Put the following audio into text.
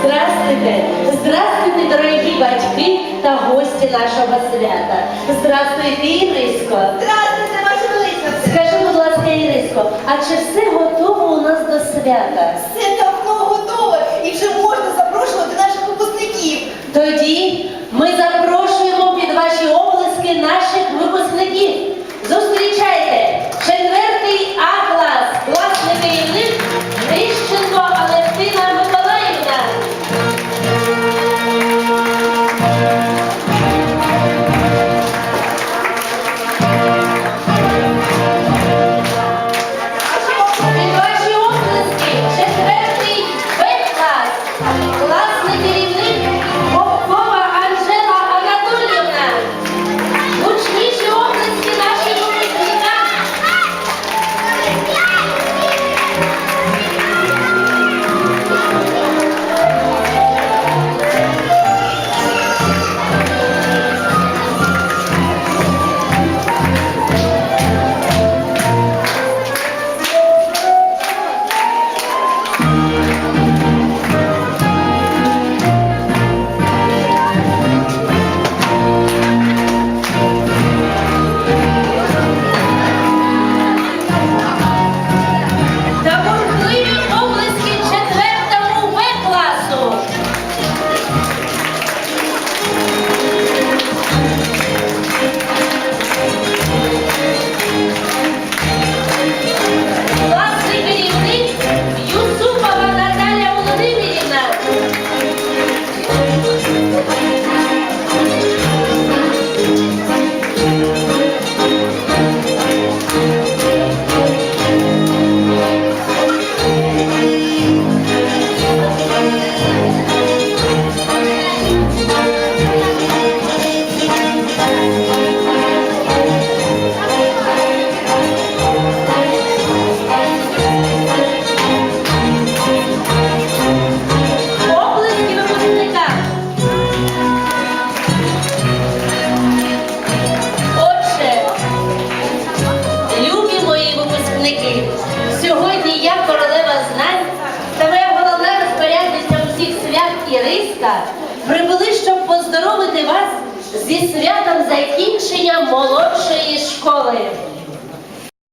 Здравствуйте! Здравствуйте, дорогі батьки та гості нашого свята. Здравствуйте, Іриско! Здравствуйте, ваша велика! Скажи, будь ласка, Іриско, а чи все готово у нас до свята? Все давно готово і вже можна запрошувати наших випускників. Тоді ми запрошуємо під ваші облиски наші. Іриска прибули, щоб поздоровити вас зі святом закінчення молодшої школи.